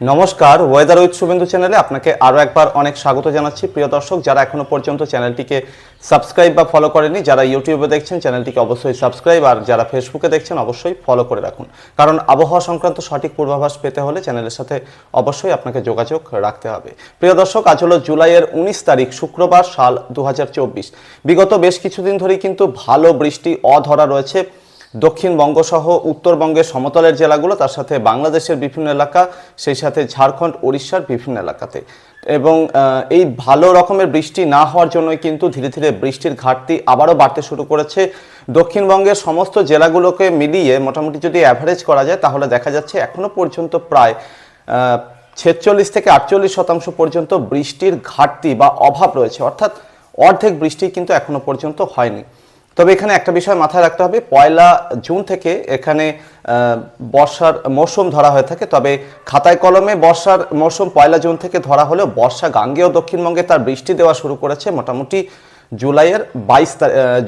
নমস্কার weather with Suvendu চ্যানেলে আপনাকে আরও একবার অনেক স্বাগত জানাচ্ছি। প্রিয় দর্শক, যারা এখনও পর্যন্ত চ্যানেলটিকে সাবস্ক্রাইব বা ফলো করেনি যারা ইউটিউবে দেখছেন চ্যানেলটিকে অবশ্যই সাবস্ক্রাইব আর যারা ফেসবুকে দেখছেন, অবশ্যই ফলো করে রাখুন। কারণ আবহাওয়া সংক্রান্ত সঠিক পূর্বাভাস পেতে হলে চ্যানেলের সাথে অবশ্যই আপনাকে যোগাযোগ রাখতে হবে। প্রিয় দর্শক, আজ হলো জুলাইয়ের উনিশ তারিখ, শুক্রবার, সাল দু হাজার চব্বিশ। বিগত বেশ কিছুদিন ধরেই কিন্তু ভালো বৃষ্টি অধরা রয়েছে। দক্ষিণবঙ্গ সহ উত্তরবঙ্গের সমতলের জেলাগুলো, তার সাথে বাংলাদেশের বিভিন্ন এলাকা, সেই সাথে ঝাড়খণ্ড, ওড়িশার বিভিন্ন এলাকাতে। এবং এই ভালো রকমের বৃষ্টি না হওয়ার জন্যই কিন্তু ধীরে ধীরে বৃষ্টির ঘাটতি আবারও বাড়তে শুরু করেছে। দক্ষিণবঙ্গের সমস্ত জেলাগুলোকে মিলিয়ে মোটামুটি যদি অ্যাভারেজ করা যায়, তাহলে দেখা যাচ্ছে এখনও পর্যন্ত প্রায় ছেচল্লিশ থেকে আটচল্লিশ শতাংশ পর্যন্ত বৃষ্টির ঘাটতি বা অভাব রয়েছে। অর্থাৎ অর্ধেক বৃষ্টি কিন্তু এখনও পর্যন্ত হয়নি। তবে এখানে একটা বিষয় মাথায় রাখতে হবে, পয়লা জুন থেকে এখানে বর্ষার মৌসুম ধরা হয়ে থাকে। তবে খাতায় কলমে বর্ষার মৌসুম পয়লা জুন থেকে ধরা হলেও বর্ষা গাঙ্গেয় দক্ষিণবঙ্গে তার বৃষ্টি দেওয়া শুরু করেছে মোটামুটি জুলাইয়ের বাইশ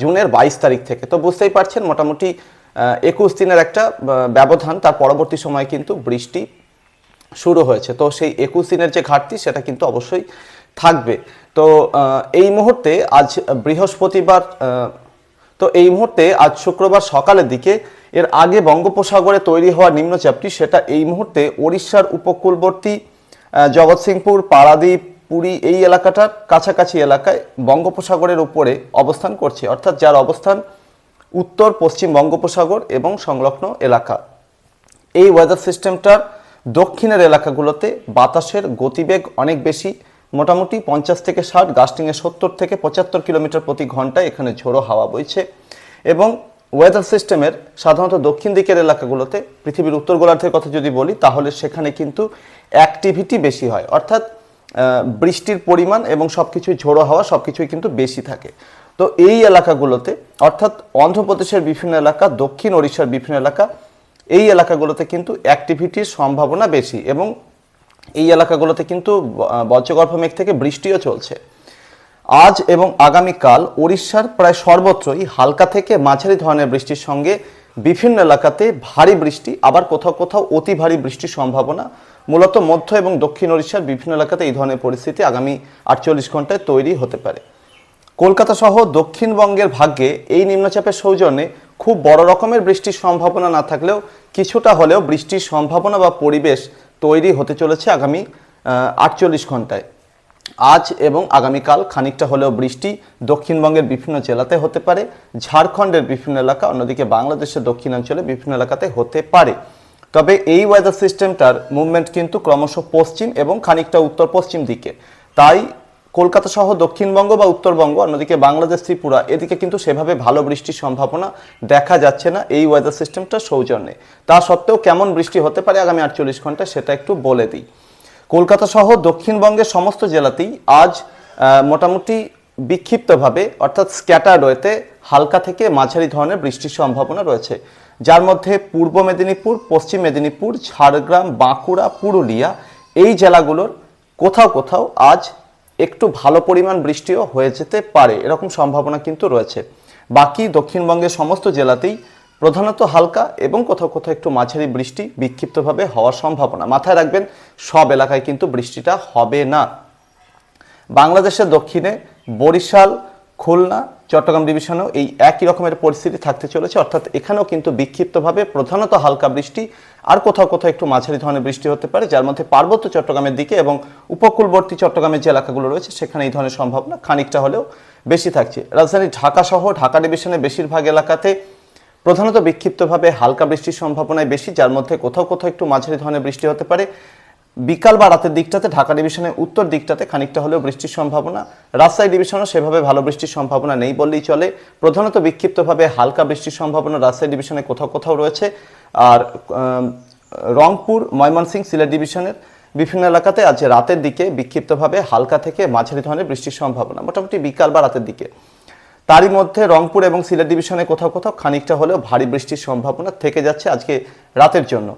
জুনের বাইশ তারিখ থেকে। তো বুঝতেই পারছেন, মোটামুটি একুশ দিনের একটা ব্যবধান। তার পরবর্তী সময় কিন্তু বৃষ্টি শুরু হয়েছে। তো সেই একুশ দিনের যে ঘাটতি, সেটা কিন্তু অবশ্যই থাকবে। তো এই মুহূর্তে আজ বৃহস্পতিবার তো এই মুহূর্তে আজ শুক্রবার সকালের দিকে এর আগে বঙ্গোপসাগরে তৈরি হওয়া নিম্নচাপটি, সেটা এই মুহূর্তে ওড়িশার উপকূলবর্তী জগৎসিংপুর পারাদ্বীপ, পুরী এই এলাকাটার কাছাকাছি এলাকায় বঙ্গোপসাগরের উপরে অবস্থান করছে, অর্থাৎ যার অবস্থান উত্তর, পশ্চিম বঙ্গোপসাগর এবং সংলগ্ন এলাকা। এই ওয়েদার সিস্টেমটার দক্ষিণের এলাকাগুলোতে বাতাসের গতিবেগ অনেক বেশি মোটামুটি পঞ্চাশ থেকে ষাট, গাস্টিংয়ে সত্তর থেকে পঁচাত্তর কিলোমিটার প্রতি ঘন্টায় এখানে ঝোড়ো হাওয়া বইছে এবং ওয়েদার সিস্টেমের সাধারণত দক্ষিণ দিকের এলাকাগুলোতে, পৃথিবীর উত্তর গোলার্ধের কথা যদি বলি, তাহলে সেখানে কিন্তু অ্যাক্টিভিটি বেশি হয়। অর্থাৎ বৃষ্টির পরিমাণ এবং সব কিছুই ঝোড়ো হাওয়া সব কিছুই কিন্তু বেশি থাকে। তো এই এলাকাগুলোতে, অর্থাৎ অন্ধ্রপ্রদেশের বিভিন্ন এলাকা, দক্ষিণ ওড়িশার বিভিন্ন এলাকা, এই এলাকাগুলোতে কিন্তু অ্যাক্টিভিটির সম্ভাবনা বেশি এবং এই এলাকাগুলোতে কিন্তু বজ্রগর্ভ মেঘ থেকে বৃষ্টিও চলছে। আজ এবং আগামীকাল ওড়িশার প্রায় সর্বত্রই হালকা থেকে মাঝারি ধরনের বৃষ্টির সঙ্গে বিভিন্ন এলাকাতে ভারী বৃষ্টি, আবার কোথাও কোথাও অতি ভারী বৃষ্টির সম্ভাবনা। মূলত মধ্য এবং দক্ষিণ ওড়িশার বিভিন্ন এলাকাতে এই ধরনের পরিস্থিতি আগামী আটচল্লিশ ঘন্টায় তৈরি হতে পারে। কলকাতা সহ দক্ষিণবঙ্গের ভাগ্যে এই নিম্নচাপের সৌজন্যে খুব বড় রকমের বৃষ্টির সম্ভাবনা না থাকলেও কিছুটা হলেও বৃষ্টির সম্ভাবনা বা পরিবেশ তৈরি হতে চলেছে আগামী আটচল্লিশ ঘন্টায়। আজ এবং আগামীকাল খানিকটা হলেও বৃষ্টি দক্ষিণবঙ্গের বিভিন্ন জেলাতে হতে পারে, ঝাড়খণ্ডের বিভিন্ন এলাকা, অন্যদিকে বাংলাদেশের দক্ষিণাঞ্চলে বিভিন্ন এলাকাতে হতে পারে। তবে এই ওয়েদার সিস্টেমটার মুভমেন্ট কিন্তু ক্রমশ পশ্চিম এবং খানিকটা উত্তর পশ্চিম দিকে। তাই কলকাতা সহ দক্ষিণবঙ্গ বা উত্তরবঙ্গ অন্যদিকে বাংলাদেশ, ত্রিপুরা, এদিকে কিন্তু সেভাবে ভালো বৃষ্টির সম্ভাবনা দেখা যাচ্ছে না। এই ওয়েদার সিস্টেমটা সৌজন্যে। তা সত্ত্বেও কেমন বৃষ্টি হতে পারে আগামী আটচল্লিশ ঘণ্টা সেটা একটু বলে দিই। কলকাতা সহ দক্ষিণবঙ্গের সমস্ত জেলাতেই আজ মোটামুটি বিক্ষিপ্তভাবে, অর্থাৎ স্ক্যাটার ওয়েতে হালকা থেকে মাঝারি ধরনের বৃষ্টির সম্ভাবনা রয়েছে। যার মধ্যে পূর্ব মেদিনীপুর, পশ্চিম মেদিনীপুর, ঝাড়গ্রাম, বাঁকুড়া, পুরুলিয়া এই জেলাগুলোর কোথাও কোথাও আজ একটু ভালো পরিমাণ বৃষ্টিও হয়ে যেতে পারে। এরকম সম্ভাবনা কিন্তু রয়েছে। বাকি দক্ষিণবঙ্গের সমস্ত জেলাতেই প্রধানত হালকা এবং কোথাও কোথাও একটু মাঝারি বৃষ্টি বিক্ষিপ্তভাবে হওয়ার সম্ভাবনা। মাথায় রাখবেন, সব এলাকায় কিন্তু বৃষ্টিটা হবে না। বাংলাদেশের দক্ষিণে বরিশাল, খুলনা চট্টগ্রাম ডিভিশনেও এই একই রকমের পরিস্থিতি থাকতে চলেছে। অর্থাৎ এখানেও কিন্তু বিক্ষিপ্তভাবে প্রধানত হালকা বৃষ্টি আর কোথাও কোথাও একটু মাঝারি ধরনের বৃষ্টি হতে পারে, যার মধ্যে পার্বত্য চট্টগ্রামের দিকে এবং উপকূলবর্তী চট্টগ্রামের যে এলাকাগুলো রয়েছে, সেখানে এই ধরনের সম্ভাবনা খানিকটা হলেও বেশি থাকছে। রাজধানী ঢাকা সহ ঢাকা ডিভিশনের বেশিরভাগ এলাকাতে প্রধানত বিক্ষিপ্তভাবে হালকা বৃষ্টির সম্ভাবনায় বেশি, যার মধ্যে কোথাও কোথাও একটু মাঝারি ধরনের বৃষ্টি হতে পারে। বিকাল বা রাতের দিকটাতে, ঢাকা ডিভিশনের উত্তর দিকটাতে খানিকটা হলেও বৃষ্টির সম্ভাবনা। রাজশাহী ডিভিশনও সেভাবে ভালো বৃষ্টির সম্ভাবনা নেই বললেই চলে। প্রধানত বিক্ষিপ্তভাবে হালকা বৃষ্টির সম্ভাবনা রাজশাহী ডিভিশনে কোথাও কোথাও রয়েছে। আর রংপুর, ময়মনসিংহ, সিলেট ডিভিশনের বিভিন্ন এলাকাতে আজ রাতের দিকে বিক্ষিপ্তভাবে হালকা থেকে মাঝারি ধরনের বৃষ্টির সম্ভাবনা, মোটামুটি বিকাল বা রাতের দিকে। তারই মধ্যে রংপুর এবং সিলেট ডিভিশনে কোথাও কোথাও খানিকটা হলেও ভারী বৃষ্টির সম্ভাবনা থেকে যাচ্ছে আজকে রাতের জন্য।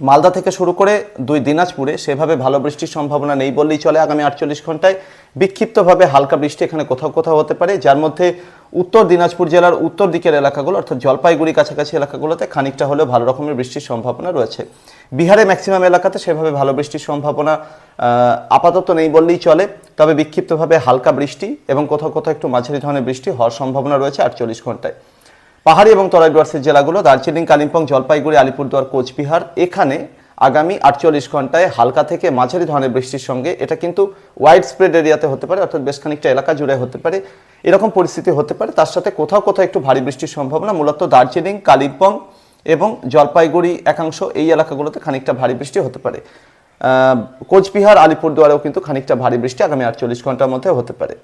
মালদা থেকে শুরু করে দুই দিনাজপুরে সেভাবে ভালো বৃষ্টির সম্ভাবনা নেই বললেই চলে আগামী আটচল্লিশ ঘন্টায়। বিক্ষিপ্তভাবে হালকা বৃষ্টি এখানে কোথাও কোথাও হতে পারে, যার মধ্যে উত্তর দিনাজপুর জেলার উত্তর দিকের এলাকাগুলো, অর্থাৎ জলপাইগুড়ি কাছাকাছি এলাকাগুলোতে খানিকটা হলেও ভালো রকমের বৃষ্টির সম্ভাবনা রয়েছে। বিহারে ম্যাক্সিমাম এলাকাতে সেভাবে ভালো বৃষ্টির সম্ভাবনা আপাতত নেই বললেই চলে, তবে বিক্ষিপ্তভাবে হালকা বৃষ্টি এবং কোথাও কোথাও একটু মাঝারি ধরনের বৃষ্টি হওয়ার সম্ভাবনা রয়েছে আটচল্লিশ ঘন্টায়। পাহাড়ি এবং তরাই ডুয়ার্সের জেলাগুলো, দার্জিলিং, কালিম্পং, জলপাইগুড়ি, আলিপুরদুয়ার, কোচবিহার, এখানে আগামী আটচল্লিশ ঘন্টায় হালকা থেকে মাঝারি ধরনের বৃষ্টির সঙ্গে এটা কিন্তু ওয়াইড স্প্রেড এরিয়াতে হতে পারে, অর্থাৎ বেশ খানিকটা এলাকা জুড়ে হতে পারে, এরকম পরিস্থিতি হতে পারে। তার সাথে কোথাও কোথাও একটু ভারী বৃষ্টির সম্ভাবনা, মূলত দার্জিলিং, কালিম্পং এবং জলপাইগুড়ি একাংশ এই এলাকাগুলোতে খানিকটা ভারী বৃষ্টি হতে পারে। কোচবিহার, আলিপুরদুয়ারেও কিন্তু খানিকটা ভারী বৃষ্টি আগামী আটচল্লিশ ঘণ্টার মধ্যে হতে পারে।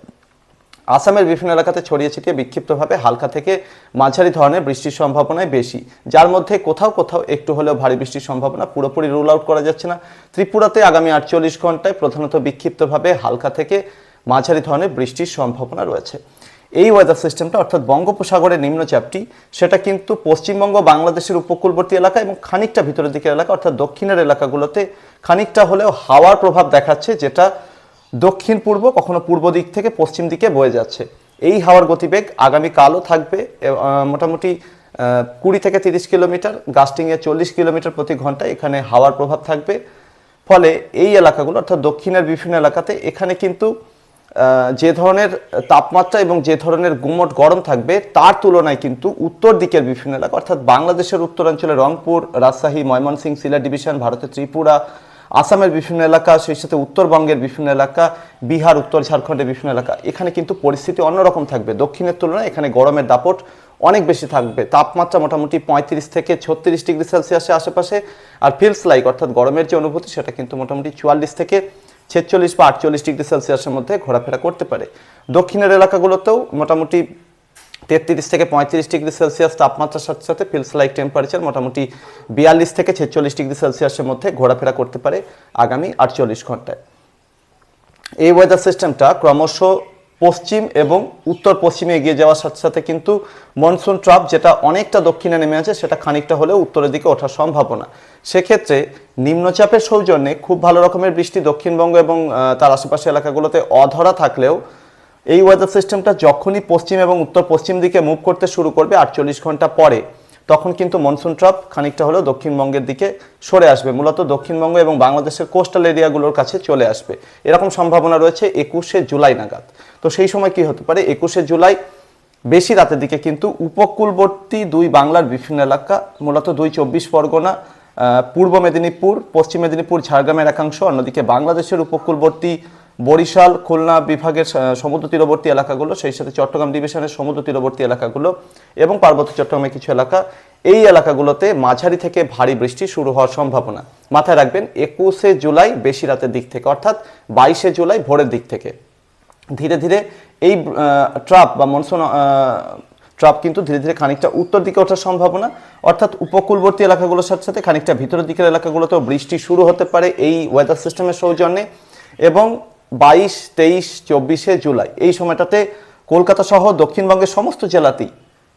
আসামের বিভিন্ন এলাকাতে ছড়িয়ে ছিটিয়ে বিক্ষিপ্তভাবে হালকা থেকে মাঝারি ধরনের বৃষ্টির সম্ভাবনাই বেশি। যার মধ্যে কোথাও কোথাও একটু হলেও ভারী বৃষ্টির সম্ভাবনা পুরোপুরি রুল আউট করা যাচ্ছে না। ত্রিপুরাতে আগামী আটচল্লিশ ঘন্টায় প্রধানত বিক্ষিপ্তভাবে হালকা থেকে মাঝারি ধরনের বৃষ্টির সম্ভাবনা রয়েছে। এই ওয়েদার সিস্টেমটা অর্থাৎ বঙ্গোপসাগরের নিম্নচাপটি, সেটা কিন্তু পশ্চিমবঙ্গ, বাংলাদেশের উপকূলবর্তী এলাকা এবং খানিকটা ভিতরের দিকের এলাকা, অর্থাৎ দক্ষিণের এলাকাগুলোতে খানিকটা হলেও হাওয়ার প্রভাব দেখাচ্ছে, যেটা দক্ষিণ পূর্ব, কখনো পূর্ব দিক থেকে পশ্চিম দিকে বয়ে যাচ্ছে। এই হাওয়ার গতিবেগ আগামী কালও থাকবে মোটামুটি কুড়ি থেকে তিরিশ কিলোমিটার, গাস্টিংয়ে চল্লিশ কিলোমিটার প্রতি ঘণ্টা এখানে হাওয়ার প্রভাব থাকবে। ফলে এই এলাকাগুলো, অর্থাৎ দক্ষিণের বিভিন্ন এলাকাতে এখানে কিন্তু যে ধরনের তাপমাত্রা এবং যে ধরনের গুমট গরম থাকবে, তার তুলনায় কিন্তু উত্তর দিকের বিভিন্ন এলাকা, অর্থাৎ বাংলাদেশের উত্তরাঞ্চলে রংপুর, রাজশাহী, ময়মনসিংহ, সিলেট ডিভিশন, ভারতের ত্রিপুরা আসামের বিভিন্ন এলাকা, সেই সাথে উত্তরবঙ্গের বিভিন্ন এলাকা, বিহার, উত্তর ঝাড়খণ্ডের বিভিন্ন এলাকা। এখানে কিন্তু পরিস্থিতি অন্যরকম থাকবে। দক্ষিণের তুলনায় এখানে গরমের দাপট অনেক বেশি থাকবে। তাপমাত্রা মোটামুটি পঁয়ত্রিশ থেকে ছত্রিশ ডিগ্রি সেলসিয়াসের আশেপাশে। আর ফিলস লাইক অর্থাৎ গরমের যে অনুভূতি, সেটা কিন্তু মোটামুটি চুয়াল্লিশ থেকে ছেচল্লিশ বা আটচল্লিশ ডিগ্রি সেলসিয়াসের মধ্যে ঘোরাফেরা করতে পারে। দক্ষিণের এলাকাগুলোতেও মোটামুটি তেত্রিশ থেকে পঁয়ত্রিশ ডিগ্রি সেলসিয়াস তাপমাত্রার সাথে সাথে ফিলস লাইক টেম্পারেচার মোটামুটি বিয়াল্লিশ থেকে ছেচল্লিশ ডিগ্রি সেলসিয়াসের মধ্যে ঘোরাফেরা করতে পারে আগামী আটচল্লিশ ঘন্টায়। এই ওয়েদার সিস্টেমটা ক্রমশ পশ্চিম এবং উত্তর পশ্চিমে এগিয়ে যাওয়ার সাথে সাথে কিন্তু মনসুন ট্রাপ যেটা অনেকটা দক্ষিণে নেমে আছে, সেটা খানিকটা হলেও উত্তরের দিকে ওঠার সম্ভাবনা। সেক্ষেত্রে নিম্নচাপের সৌজন্যে খুব ভালো রকমের বৃষ্টি দক্ষিণবঙ্গ এবং তার আশেপাশে এলাকাগুলোতে অধরা থাকলেও এই ওয়েদার সিস্টেমটা যখনই পশ্চিম এবং উত্তর পশ্চিম দিকে মুভ করতে শুরু করবে আটচল্লিশ ঘণ্টা পরে, তখন কিন্তু মনসুন ট্রাপ খানিকটা হলেও দক্ষিণবঙ্গের দিকে সরে আসবে। মূলত দক্ষিণবঙ্গ এবং বাংলাদেশের কোস্টাল এরিয়াগুলোর কাছে চলে আসবে। এরকম সম্ভাবনা রয়েছে একুশে জুলাই নাগাদ। তো সেই সময় কি হতে পারে? একুশে জুলাই বেশি রাতের দিকে কিন্তু উপকূলবর্তী দুই বাংলার বিভিন্ন এলাকা, মূলত দুই চব্বিশ পরগনা পূর্ব মেদিনীপুর, পশ্চিম মেদিনীপুর, ঝাড়গ্রামের একাংশ, অন্যদিকে বাংলাদেশের উপকূলবর্তী বরিশাল, খুলনা বিভাগের সমুদ্র তীরবর্তী এলাকাগুলো, সেই সাথে চট্টগ্রাম ডিভিশনের সমুদ্র তীরবর্তী এলাকাগুলো এবং পার্বত্য চট্টগ্রামের কিছু এলাকা, এই এলাকাগুলোতে মাঝারি থেকে ভারী বৃষ্টি শুরু হওয়ার সম্ভাবনা। মাথায় রাখবেন, একুশে জুলাই বেশি রাতের দিক থেকে, অর্থাৎ বাইশে জুলাই ভোরের দিক থেকে। ধীরে ধীরে এই ট্রাপ বা মনসুন ট্রাপ কিন্তু ধীরে ধীরে খানিকটা উত্তর দিকে ওঠার সম্ভাবনা। অর্থাৎ উপকূলবর্তী এলাকাগুলোর সাথে সাথে খানিকটা ভিতরের দিকের এলাকাগুলোতেও বৃষ্টি শুরু হতে পারে এই ওয়েদার সিস্টেমের সৌজন্যে। এবং বাইশ, তেইশ, চব্বিশে জুলাই। এই সময়টাতে কলকাতা সহ দক্ষিণবঙ্গের সমস্ত জেলাতেই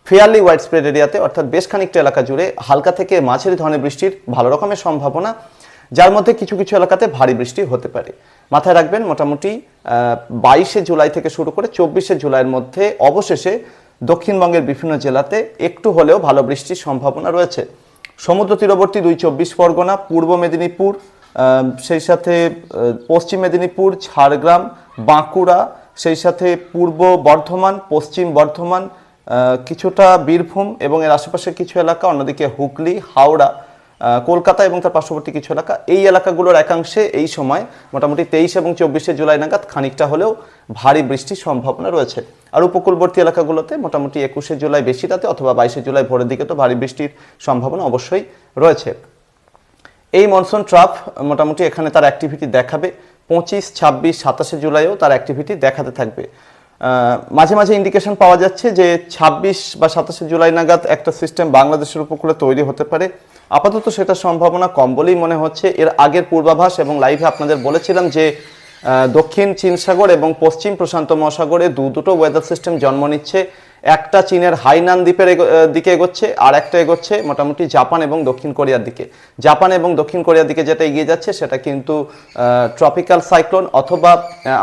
ফেয়ারলি ওয়াইড স্প্রেড এরিয়াতে অর্থাৎ বেশ খানিকটা এলাকা জুড়ে হালকা থেকে মাঝারি ধরনের বৃষ্টির ভালো রকমের সম্ভাবনা, যার মধ্যে কিছু কিছু এলাকাতে ভারী বৃষ্টি হতে পারে। মাথায় রাখবেন, মোটামুটি বাইশে জুলাই থেকে শুরু করে চব্বিশে জুলাইয়ের মধ্যে অবশেষে দক্ষিণবঙ্গের বিভিন্ন জেলাতে একটু হলেও ভালো বৃষ্টির সম্ভাবনা রয়েছে। সমুদ্র তীরবর্তী দুই চব্বিশ পরগনা, পূর্ব মেদিনীপুর সেই সাথে পশ্চিম মেদিনীপুর, ঝাড়গ্রাম, বাঁকুড়া, সেই সাথে পূর্ব বর্ধমান, পশ্চিম বর্ধমান কিছুটা বীরভূম এবং এর আশেপাশের কিছু এলাকা, অন্যদিকে হুগলি, হাওড়া কলকাতা এবং তার পার্শ্ববর্তী কিছু এলাকা। এই এলাকাগুলোর একাংশে এই সময় মোটামুটি তেইশ এবং চব্বিশে জুলাই নাগাদ খানিকটা হলেও ভারী বৃষ্টির সম্ভাবনা রয়েছে। আর উপকূলবর্তী এলাকাগুলোতে মোটামুটি একুশে জুলাই বেশি রাতে অথবা বাইশে জুলাই ভোরের দিকে তো ভারী বৃষ্টির সম্ভাবনা অবশ্যই রয়েছে। এই মনসুন ট্রাপ মোটামুটি এখানে তার অ্যাক্টিভিটি দেখাবে। পঁচিশ, ছাব্বিশ, সাতাশে জুলাইও তার অ্যাক্টিভিটি দেখাতে থাকবে। মাঝে মাঝে ইন্ডিকেশন পাওয়া যাচ্ছে যে ছাব্বিশ বা সাতাশে জুলাই নাগাদ একটা সিস্টেম বাংলাদেশের উপকূলে তৈরি হতে পারে। আপাতত সেটা সম্ভাবনা কম বলেই মনে হচ্ছে। এর আগের পূর্বাভাস এবং লাইভে আপনাদের বলেছিলাম যে দক্ষিণ চীন সাগর এবং পশ্চিম প্রশান্ত মহাসাগরে দু দুটো ওয়েদার সিস্টেম জন্ম নিচ্ছে। একটা চীনের হাইনান দ্বীপের দিকে এগোচ্ছে, আর একটা এগোচ্ছে মোটামুটি জাপান এবং দক্ষিণ কোরিয়ার দিকে। জাপান এবং দক্ষিণ কোরিয়ার দিকে যেটা এগিয়ে যাচ্ছে, সেটা কিন্তু ট্রপিক্যাল সাইক্লোন অথবা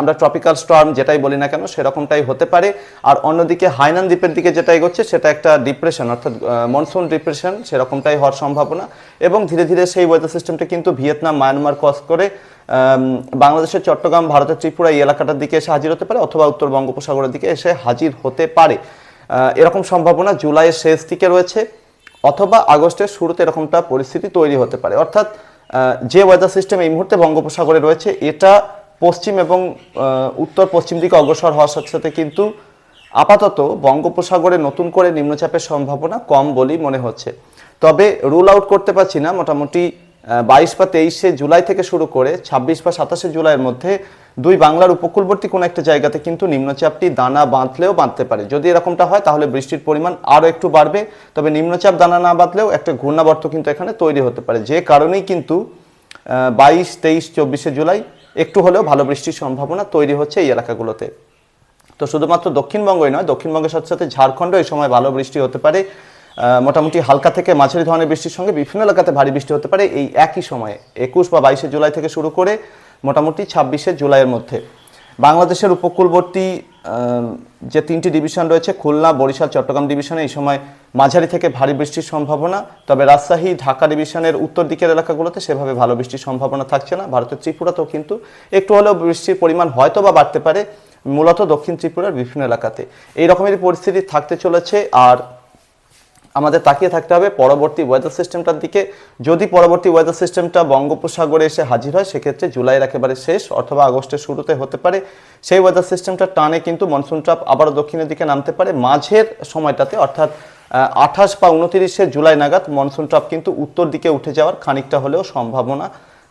আমরা ট্রপিক্যাল স্টর্ম যেটাই বলি না কেন, সেরকমটাই হতে পারে। আর অন্যদিকে হাইনান দ্বীপের দিকে যেটা এগোচ্ছে, সেটা একটা ডিপ্রেশন অর্থাৎ মনসুন ডিপ্রেশন সেরকমটাই হওয়ার সম্ভাবনা। এবং ধীরে ধীরে সেই ওয়েদার সিস্টেমটা কিন্তু ভিয়েতনাম, মায়ানমার ক্রস করে বাংলাদেশের চট্টগ্রাম, ভারতের ত্রিপুরা এই এলাকাটার দিকে এসে হাজির হতে পারে, অথবা উত্তর বঙ্গোপসাগরের দিকে এসে হাজির হতে পারে। এরকম সম্ভাবনা জুলাইয়ের শেষ দিকে রয়েছে, অথবা আগস্টের শুরুতে এরকমটা পরিস্থিতি তৈরি হতে পারে। অর্থাৎ যে ওয়েদার সিস্টেম এই মুহূর্তে বঙ্গোপসাগরে রয়েছে, এটা পশ্চিম এবং উত্তর পশ্চিম দিকে অগ্রসর হওয়ার সাথে সাথে কিন্তু আপাতত বঙ্গোপসাগরে নতুন করে নিম্নচাপের সম্ভাবনা কম বলেই মনে হচ্ছে। তবে রুল আউট করতে পারছি না, মোটামুটি বাইশ বা তেইশে জুলাই থেকে শুরু করে ছাব্বিশ বা সাতাশে জুলাইয়ের মধ্যে দুই বাংলার উপকূলবর্তী কোনো একটা জায়গাতে কিন্তু নিম্নচাপটি দানা বাঁধলেও বাঁধতে পারে। যদি এরকমটা হয়, তাহলে বৃষ্টির পরিমাণ আরও একটু বাড়বে। তবে নিম্নচাপ দানা না বাঁধলেও একটা ঘূর্ণাবর্ত কিন্তু এখানে তৈরি হতে পারে। যে কারণেই কিন্তু বাইশ, তেইশ, চব্বিশে জুলাই একটু হলেও ভালো বৃষ্টির সম্ভাবনা তৈরি হচ্ছে এই এলাকাগুলোতে। তো শুধুমাত্র দক্ষিণবঙ্গই নয়, দক্ষিণবঙ্গের সাথে সাথে ঝাড়খণ্ডও এই সময় ভালো বৃষ্টি হতে পারে। মোটামুটি হালকা থেকে মাঝারি ধরনের বৃষ্টির সঙ্গে বিভিন্ন এলাকাতে ভারী বৃষ্টি হতে পারে এই একই সময়ে। একুশ বা বাইশে জুলাই থেকে শুরু করে মোটামুটি ছাব্বিশে জুলাইয়ের মধ্যে। বাংলাদেশের উপকূলবর্তী যে তিনটি ডিভিশন রয়েছে, খুলনা, বরিশাল, চট্টগ্রাম ডিভিশনে এই সময় মাঝারি থেকে ভারী বৃষ্টির সম্ভাবনা। তবে রাজশাহী, ঢাকা ডিভিশনের উত্তর দিকের এলাকাগুলোতে সেভাবে ভালো বৃষ্টির সম্ভাবনা থাকছে না। ভারতের ত্রিপুরাতেও কিন্তু একটু হলেও বৃষ্টির পরিমাণ হয়তো বা বাড়তে পারে, মূলত দক্ষিণ ত্রিপুরার বিভিন্ন এলাকাতে। এই রকমেরই পরিস্থিতি থাকতে চলেছে। আর আমাদের তাকিয়ে থাকতে হবে পরবর্তী ওয়েদার সিস্টেমটার দিকে। যদি পরবর্তী ওয়েদার সিস্টেমটা বঙ্গোপসাগরে এসে হাজির হয়, সেক্ষেত্রে জুলাইয়ের একেবারে শেষ অথবা আগস্টের শুরুতে হতে পারে। সেই ওয়েদার সিস্টেমটা টানে কিন্তু মনসুন ট্রাপ আবারও দক্ষিণের দিকে নামতে পারে। মাঝের সময়টাতে, অর্থাৎ আঠাশ বা উনতিরিশে জুলাই নাগাদ মনসুন ট্রাপ কিন্তু উত্তর দিকে উঠে যাওয়ার খানিকটা হলেও সম্ভাবনা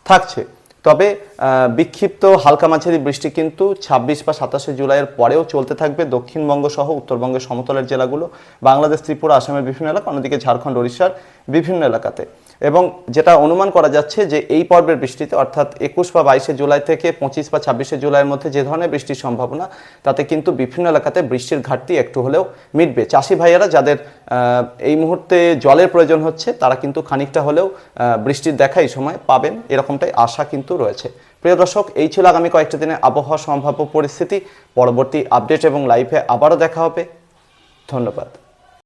থাকছে। তবে বিক্ষিপ্ত হালকা মাঝারি বৃষ্টি কিন্তু ছাব্বিশ বা সাতাশে জুলাইয়ের পরেও চলতে থাকবে। দক্ষিণবঙ্গ সহ উত্তরবঙ্গের সমতলের জেলাগুলো, বাংলাদেশ, ত্রিপুরা, আসামের বিভিন্ন এলাকা, অন্যদিকে ঝাড়খণ্ড, ওড়িশার বিভিন্ন এলাকাতে। এবং যেটা অনুমান করা যাচ্ছে যে এই পর্বের বৃষ্টিতে, অর্থাৎ একুশ বা বাইশে জুলাই থেকে পঁচিশ বা ছাব্বিশে জুলাইয়ের মধ্যে যে ধরনের বৃষ্টির সম্ভাবনা, তাতে কিন্তু বিভিন্ন এলাকাতে বৃষ্টির ঘাটতি একটু হলেও মিটবে। চাষি ভাইয়েরা যাদের এই মুহূর্তে জলের প্রয়োজন হচ্ছে, তারা কিন্তু খানিকটা হলেও বৃষ্টির দেখা এই সময় পাবেন, এরকমটাই আশা কিন্তু রয়েছে। প্রিয় দর্শক, এই ছিল আগামী কয়েকটা দিনে আবহাওয়া সম্ভাব্য পরিস্থিতি। পরবর্তী আপডেট এবং লাইভে আবারও দেখা হবে। ধন্যবাদ।